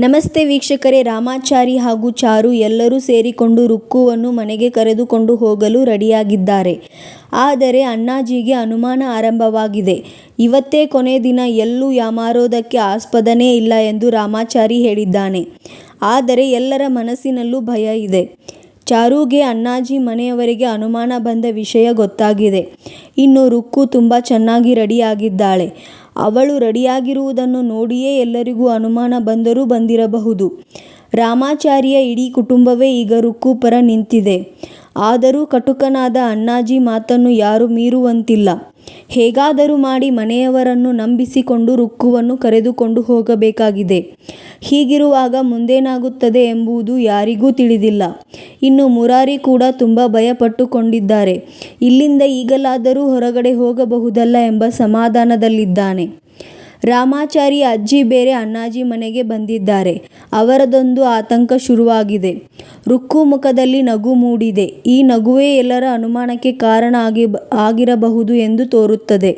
ನಮಸ್ತೆ ವೀಕ್ಷಕರೇ, ರಾಮಾಚಾರಿ ಹಾಗೂ ಚಾರು ಎಲ್ಲರೂ ಸೇರಿಕೊಂಡು ರುಕ್ಕುವನ್ನು ಮನೆಗೆ ಕರೆದುಕೊಂಡು ಹೋಗಲು ರೆಡಿಯಾಗಿದ್ದಾರೆ. ಆದರೆ ಅಣ್ಣಾಜಿಗೆ ಅನುಮಾನ ಆರಂಭವಾಗಿದೆ. ಇವತ್ತೇ ಕೊನೆ ದಿನ, ಎಲ್ಲೂ ಯಾಮಾರೋದಕ್ಕೆ ಆಸ್ಪದನೇ ಇಲ್ಲ ಎಂದು ರಾಮಾಚಾರಿ ಹೇಳಿದ್ದಾನೆ. ಆದರೆ ಎಲ್ಲರ ಮನಸ್ಸಿನಲ್ಲೂ ಭಯ ಇದೆ. ಚಾರುಗೆ ಅಣ್ಣಾಜಿ ಮನೆಯವರಿಗೆ ಅನುಮಾನ ಬಂದ ವಿಷಯ ಗೊತ್ತಾಗಿದೆ. ಇನ್ನು ರುಕ್ಕು ತುಂಬ ಚೆನ್ನಾಗಿ ರೆಡಿಯಾಗಿದ್ದಾಳೆ. ಅವಳು ರೆಡಿಯಾಗಿರುವುದನ್ನು ನೋಡಿಯೇ ಎಲ್ಲರಿಗೂ ಅನುಮಾನ ಬಂದರೂ ಬಂದಿರಬಹುದು. ರಾಮಾಚಾರಿಯ ಇಡೀ ಕುಟುಂಬವೇ ಈಗ ರುಕ್ಕು ಪರ ನಿಂತಿದೆ. ಆದರೂ ಕಟುಕನಾದ ಅಣ್ಣಾಜಿ ಮಾತನ್ನು ಯಾರೂ ಮೀರುವಂತಿಲ್ಲ. ಹೇಗಾದರೂ ಮಾಡಿ ಮನೆಯವರನ್ನು ನಂಬಿಸಿಕೊಂಡು ರುಕ್ಕುವನ್ನು ಕರೆದುಕೊಂಡು ಹೋಗಬೇಕಾಗಿದೆ. ಹೀಗಿರುವಾಗ ಮುಂದೇನಾಗುತ್ತದೆ ಎಂಬುದು ಯಾರಿಗೂ ತಿಳಿದಿಲ್ಲ. ಇನ್ನು ಮುರಾರಿ ಕೂಡ ತುಂಬ ಭಯಪಟ್ಟುಕೊಂಡಿದ್ದಾರೆ. ಇಲ್ಲಿಂದ ಈಗಲಾದರೂ ಹೊರಗಡೆ ಹೋಗಬಹುದಲ್ಲ ಎಂಬ ಸಮಾಧಾನದಲ್ಲಿದ್ದಾನೆ. ರಾಮಾಚಾರಿ ಅಜ್ಜಿ ಬೇರೆ ಅಣ್ಣಾಜಿ ಮನೆಗೆ ಬಂದಿದ್ದಾರೆ. ಅವರದೊಂದು ಆತಂಕ ಶುರುವಾಗಿದೆ. ರುಕ್ಕು ಮುಖದಲ್ಲಿ ನಗು ಮೂಡಿದೆ. ಈ ನಗುವೇ ಎಲ್ಲರ ಅನುಮಾನಕ್ಕೆ ಕಾರಣ ಆಗಿ ಆಗಿರಬಹುದು ಎಂದು ತೋರುತ್ತದೆ.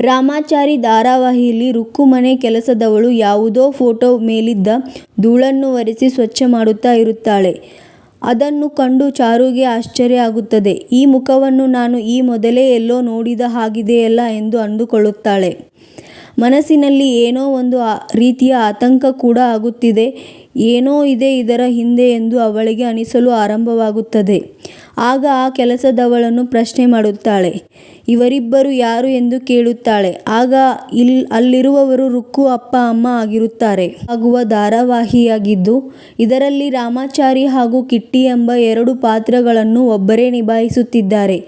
ರಾಮಾಚಾರಿ ಧಾರಾವಾಹಿಯಲ್ಲಿ ರುಕ್ಕು ಮನೆ ಕೆಲಸದವಳು ಯಾವುದೋ ಫೋಟೋ ಮೇಲಿದ್ದ ಧೂಳನ್ನು ಒರೆಸಿ ಸ್ವಚ್ಛ ಮಾಡುತ್ತಾ ಇರುತ್ತಾಳೆ. ಅದನ್ನು ಕಂಡು ಚಾರುಗೆ ಆಶ್ಚರ್ಯ ಆಗುತ್ತದೆ. ಈ ಮುಖವನ್ನು ನಾನು ಈ ಮೊದಲೇ ಎಲ್ಲೋ ನೋಡಿದ ಹಾಗಿದೆಯಲ್ಲ ಎಂದು ಅಂದುಕೊಳ್ಳುತ್ತಾಳೆ. ಮನಸ್ಸಿನಲ್ಲಿ ಏನೋ ಒಂದು ರೀತಿಯ ಆತಂಕ ಕೂಡ ಆಗುತ್ತಿದೆ. ಏನೋ ಇದೆ ಇದರ ಹಿಂದೆ ಎಂದು ಅವಳಿಗೆ ಅನಿಸಲು ಆರಂಭವಾಗುತ್ತದೆ. ಆಗ ಆ ಕೆಲಸದವಳನ್ನು ಪ್ರಶ್ನೆ ಮಾಡುತ್ತಾಳೆ. ಇವರಿಬ್ಬರು ಯಾರು ಎಂದು ಕೇಳುತ್ತಾಳೆ. ಆಗ ಇಲ್ ಅಲ್ಲಿರುವವರು ರುಕ್ಕು ಅಪ್ಪ, ಅಮ್ಮ ಆಗಿರುತ್ತಾರೆ. ಆಗುವ ಧಾರಾವಾಹಿಯಾಗಿದ್ದು, ಇದರಲ್ಲಿ ರಾಮಾಚಾರಿ ಹಾಗೂ ಕಿಟ್ಟಿ ಎಂಬ ಎರಡು ಪಾತ್ರಗಳನ್ನು ಒಬ್ಬರೇ ನಿಭಾಯಿಸುತ್ತಿದ್ದಾರೆ.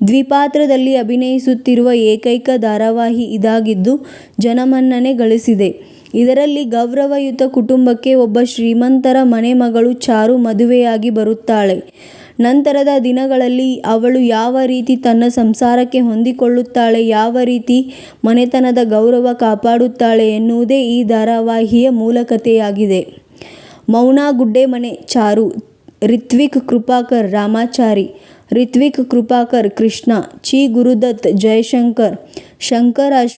ದ್ವಿಪಾತ್ರದಲ್ಲಿ ಅಭಿನಯಿಸುತ್ತಿರುವ ಏಕೈಕ ಧಾರಾವಾಹಿ ಇದಾಗಿದ್ದು, ಜನಮನ್ನಣೆ ಗಳಿಸಿದೆ. ಇದರಲ್ಲಿ ಗೌರವಯುತ ಕುಟುಂಬಕ್ಕೆ ಒಬ್ಬ ಶ್ರೀಮಂತರ ಮನೆ ಮಗಳು ಚಾರು ಮದುವೆಯಾಗಿ ಬರುತ್ತಾಳೆ. ನಂತರದ ದಿನಗಳಲ್ಲಿ ಅವಳು ಯಾವ ರೀತಿ ತನ್ನ ಸಂಸಾರಕ್ಕೆ ಹೊಂದಿಕೊಳ್ಳುತ್ತಾಳೆ, ಯಾವ ರೀತಿ ಮನೆತನದ ಗೌರವ ಕಾಪಾಡುತ್ತಾಳೆ ಎನ್ನುವುದೇ ಈ ಧಾರಾವಾಹಿಯ ಮೂಲ ಕಥೆಯಾಗಿದೆ ಮೌನಾ ಗುಡ್ಡೆಮನೆ ಚಾರು, ರಿತ್ವಿಕ್ ಕೃಪಾಕರ್, ರಾಮಾಚಾರಿ ऋत्विक कृपाकर कृष्णा ची गुरुदत्त जयशंकर शंकर